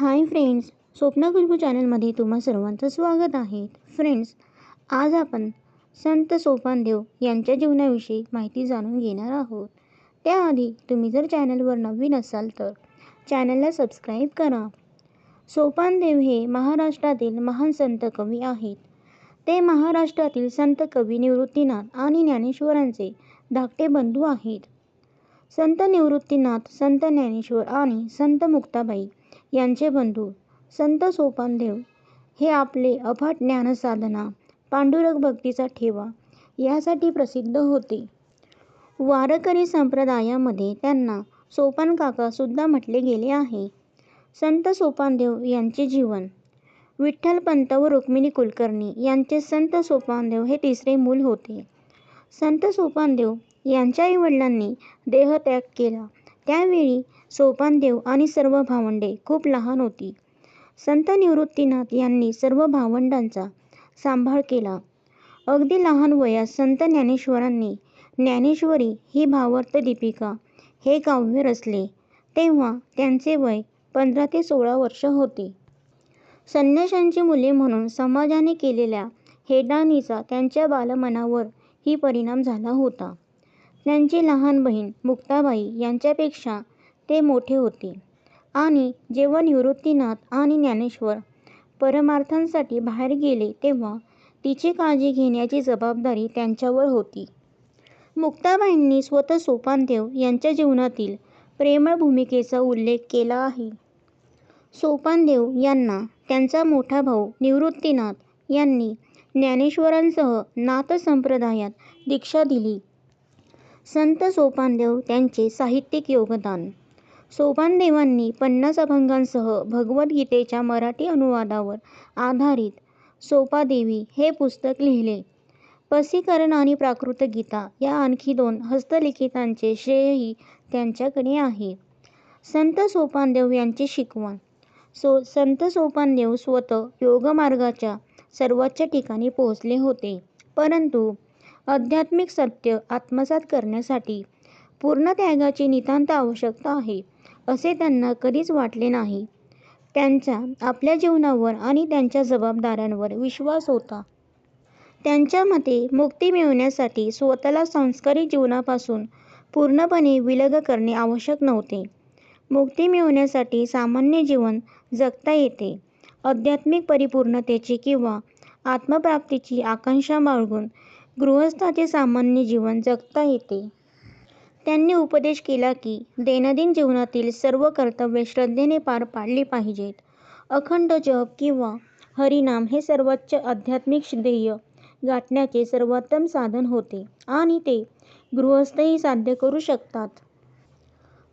Hi friends Swapna Khushboo चॅनलमध्ये तुम्हा सर्वांचं स्वागत आहे. फ्रेंड्स आज आपण संत सोपानदेव यांच्या जीवनाविषयी माहिती जाणून घेणार आहोत. त्याआधी तुम्ही जर चॅनलवर नवीन असाल तर चॅनलला सबस्क्राईब करा. सोपानदेव हे महाराष्ट्रातील महान संत कवी आहेत. ते महाराष्ट्रातील संत कवी निवृत्तीनाथ आणि ज्ञानेश्वरांचे धाकटे बंधू आहेत. संत निवृत्तीनाथ संत ज्ञानेश्वर आणि संत मुक्ताबाई यांचे बंधू संत सोपानदेव हे आपले अफाट ज्ञानसाधना पांडुरंग भक्तीचा ठेवा यासाठी प्रसिद्ध होते. वारकरी संप्रदायामध्ये त्यांना सोपान सुद्धा म्हटले गेले आहे. संत सोपानदेव यांचे जीवन विठ्ठलपंत व रुक्मिणी कुलकर्णी यांचे संत सोपानदेव हे तिसरे मूल होते. संत सोपानदेव यांच्या आईवडिलांनी देहत्याग केला. त्यावेळी सोपानदेव आणि सर्व भावंडे खूप लहान होती. संत निवृत्तीनाथ यांनी सर्व भावंडांचा सांभाळ केला. अगदी लहान वयात संत ज्ञानेश्वरांनी ज्ञानेश्वरी ही भावार्थ दीपिका हे काव्य रचले. तेव्हा त्यांचे वय पंधरा ते सोळा वर्ष होते. संन्याशांची मुले म्हणून समाजाने केलेल्या हेटाळणीचा त्यांच्या बालमनावर ही परिणाम झाला होता. त्यांची लहान बहीण मुक्ताबाई यांच्यापेक्षा ते मोठे होते. आणि जेव्हा निवृत्तीनाथ आणि ज्ञानेश्वर परमार्थांसाठी बाहेर गेले तेव्हा तिची काळजी घेण्याची जबाबदारी त्यांच्यावर होती. मुक्ताबाईंनी स्वतः सोपानदेव यांच्या जीवनातील प्रेमळ भूमिकेचा उल्लेख केला आहे. सोपानदेव यांना त्यांचा मोठा भाऊ निवृत्तीनाथ यांनी ज्ञानेश्वरांसह नाथ संप्रदायात दीक्षा दिली. संत सोपानदेव त्यांचे साहित्यिक योगदान. सोपानदेवांनी पन्नास अभंगांसह भगवद्गीतेच्या मराठी अनुवादावर आधारित सोपादेवी हे पुस्तक लिहिले. पसीकरण आणि प्राकृत गीता या आणखी दोन हस्तलिखितांचे श्रेयही त्यांच्याकडे आहे. संत सोपानदेव यांची शिकवण. सो संत सोपानदेव स्वतः योगमार्गाच्या सर्वोच्च ठिकाणी पोहोचले होते. परंतु आध्यात्मिक सत्य आत्मसात करण्यासाठी पूर्ण त्यागाची नितांत आवश्यकता आहे असे त्यांना कधीच वाटले नाही. त्यांचा आपल्या जीवनावर आणि त्यांच्या जबाबदाऱ्यांवर विश्वास होता. त्यांच्या मते मुक्ती मिळवण्यासाठी स्वतःला सांसारिक जीवनापासून पूर्णपणे विलग करणे आवश्यक नव्हते. मुक्ती मिळवण्यासाठी सामान्य जीवन जगता येते. आध्यात्मिक परिपूर्णतेची किंवा आत्मप्राप्तीची आकांक्षा बाळगून गृहस्थाचे सामान्य जीवन जगता येते. त्यांनी उपदेश केला की दैनंदिन जीवनातील सर्व कर्तव्ये श्रद्धेने पार पाडली पाहिजेत. अखंड जप किंवा हरिनाम हे सर्वोच्च आध्यात्मिक ध्येय गाठण्याचे सर्वोत्तम साधन होते आणि ते गृहस्थही साध्य करू शकतात.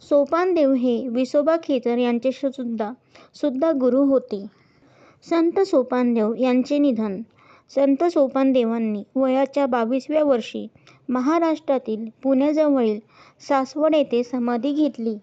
सोपानदेव हे विसोबा खेचर यांचे सुद्धा सुद्धा गुरु होते. संत सोपानदेव यांचे निधन संत सोपानदेवांनी वयाच्या बावीसव्या वर्षी महाराष्ट्रातील पुण्याजवळील सासवड येथे समाधी घेतली.